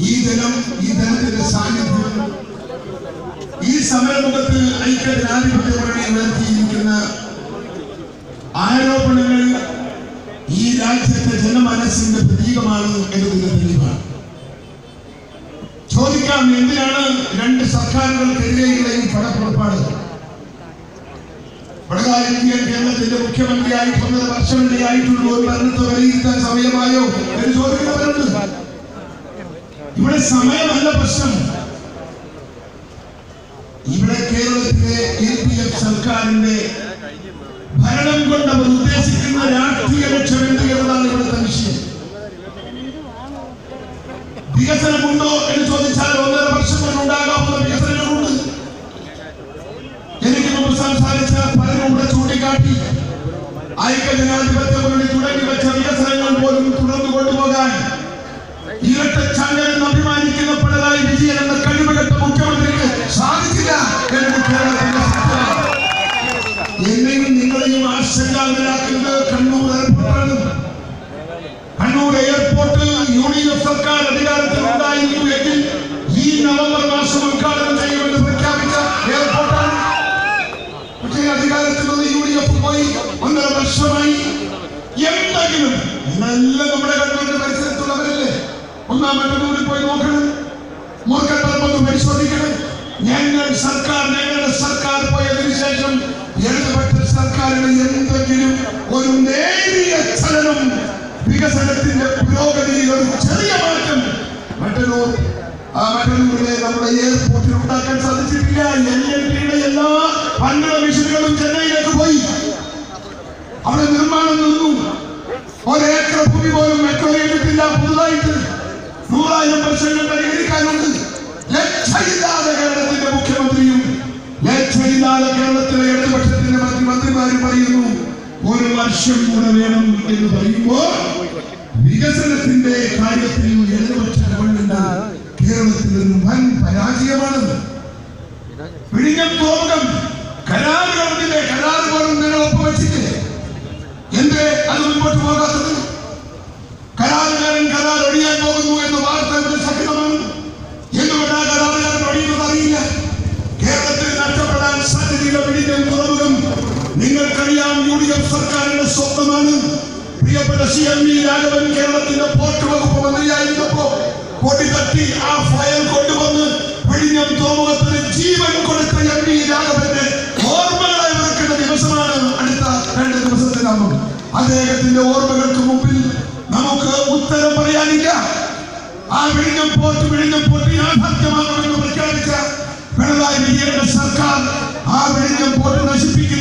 ഈ ദിനം ഈ ധനത്തിന്റെ സാന്നിധ്യം ഈ സമരമുഖത്ത് മുന്നണി ഉയർത്തിയിരിക്കുന്ന ആരോപണങ്ങൾ ഈ രാജ്യത്തെ ജനമനസ്സിന്റെ പ്രതീകമാണ് എന്നതിന്റെ തെളിവാണ്. ചോദിക്കാം എന്തിനാണ് രണ്ട് സർക്കാരുകൾക്കെതിരെയുള്ളയും പടപ്പുറപ്പാട്? പിണറായി കേരളത്തിന്റെ മുഖ്യമന്ത്രിയായി പന്ത്രണ്ട് വർഷം വർഷമിടെയായിട്ടുള്ള ഒരു ഭരണത്തെ വിലയിരുത്താൻ സമയമായോ എന്ന് ഇവിടെ സമയമല്ല പ്രശ്നം. ഇവിടെ കേരളത്തിലെ എൽ ഡി എഫ് സർക്കാരിന്റെ ഭരണം കൊണ്ട് അവർ ഉദ്ദേശിക്കുന്ന രാഷ്ട്രീയ ലക്ഷ്യം എന്ത് എന്നതാണ് ഇവിടുത്തെ വിഷയം. വികസനമുണ്ടോ എന്ന് ചോദിച്ചാൽ ഒന്നര വർഷം കൊണ്ട് ഉണ്ടാകാവുന്ന വികസനങ്ങളുണ്ട്. എനിക്ക് മുമ്പ് സംസാരിച്ച പലരും ഇവിടെ ചൂണ്ടിക്കാട്ടി ഐക്യജനാധിപത്യ മുന്നണി തുടങ്ങി വെച്ച വികസനങ്ങൾ പോലും തുടർന്നു കൊണ്ടുപോകാൻ ആശങ്കാന്തരാക്കുന്നത് Kannur എയർപോർട്ടാണ് Kannur airport U D F സർക്കാർ അധികാരത്തിൽ ഉണ്ടായിരുന്നു എങ്കിൽ ഈ നവംബർ മാസം ഉദ്ഘാടനം ചെയ്യുമെന്ന് പ്രഖ്യാപിച്ച എയർപോർട്ടാണ് പക്ഷേ അധികാരത്തിൽ നിന്ന് യു ഡി എഫ് പോയി ഒന്നര വർഷമായി. എന്തെങ്കിലും നല്ല നമ്മുടെ ഗവൺമെന്റ് പരിസരത്തുള്ളവരല്ലേ? ഒന്നാം മറ്റന്നൂരിൽ പോയി നോക്കണം. മൂർക്കപ്പറമ്പൊന്ന് പരിശോധിക്കണം. ഞങ്ങൾ സർക്കാർ ഞങ്ങളുടെ സർക്കാർ പോയതിനു ശേഷം ഇടതുപക്ഷ സർക്കാരിന് എന്തെങ്കിലും ഒരു നേരിയ ചലനം വികസനത്തിന്റെ പുരോഗതിയിൽ ഒരു ചെറിയ മാറ്റം മറ്റന്നൂർ ആ മറ്റന്നൂരിലെ നമ്മുടെ എയർപോർട്ടിൽ ഉണ്ടാക്കാൻ സാധിച്ചിട്ടില്ല. എൽ ടിയുടെ എല്ലാ വൻകിട മിഷനുകളും ചെന്നൈയിലേക്ക് പോയി. അവിടെ നിർമ്മാണം നിന്നു. ഒരേക്കർ ഭൂമി പോലും മെട്രോ ചെയ്തിട്ടില്ല പുതുതായിട്ട് നൂറായിരം വർഷങ്ങൾ പരിഹരിക്കാനുണ്ട്. ലക്ഷയില്ലാതെ കേരളത്തിന്റെ മുഖ്യമന്ത്രിയും ലക്ഷയില്ലാതെ കേരളത്തിലെ ഇടതുപക്ഷത്തിന്റെ മന്ത്രി മന്ത്രിമാരും പറയുന്നു. ഒരു വർഷം കൂടെ വേണം എന്ന് പറയുമ്പോൾ വികസനത്തിന്റെ കാര്യത്തിൽ കേരളത്തിൽ വൻ പരാജയമാണ്. വിഴിഞ്ഞം കരാറുകളിലെ കരാറ് പോലും നിങ്ങൾ ഒപ്പുവെച്ചില്ലേ? എന്തേ അത് മുമ്പോട്ട് പോകാത്തത്? കരാറുകാരൻ കരാർ ഒഴിയാൻ പോകുന്നു എന്ന് വാർത്ത നിങ്ങൾക്കറിയാം യു ഡി എഫ് സർക്കാരിന്റെ സ്വപ്നമാണ്. പ്രിയപ്പെട്ട സി എം വി രാഘവൻ കേരളത്തിന്റെ പോർട്ട് വകുപ്പ് മന്ത്രിയായിരുന്നപ്പോ കൊടിതട്ടി ആ ഫയൽ കൊണ്ടുവന്ന് വിഴിഞ്ഞം തുറമുഖത്തിന് ജീവൻ കൊടുത്ത എം വി രാഘവന്റെ ഓർമ്മകളെ വിറക്കുന്ന ദിവസമാണ് അടുത്ത രണ്ട് ദിവസത്തിനകം. അദ്ദേഹത്തിന്റെ ഓർമ്മകൾക്ക് മുമ്പിൽ നമുക്ക് ഉത്തരം പറയാനില്ല. ആ വിഴിഞ്ഞം പോർട്ട് വിഴിഞ്ഞം പോർട്ട് യാഥാർത്ഥ്യമാകുമെന്ന് പ്രഖ്യാപിച്ച പിണറായി വിജയന്റെ സർക്കാർ ആ വിഴിഞ്ഞം പോർട്ട് നശിപ്പിച്ചു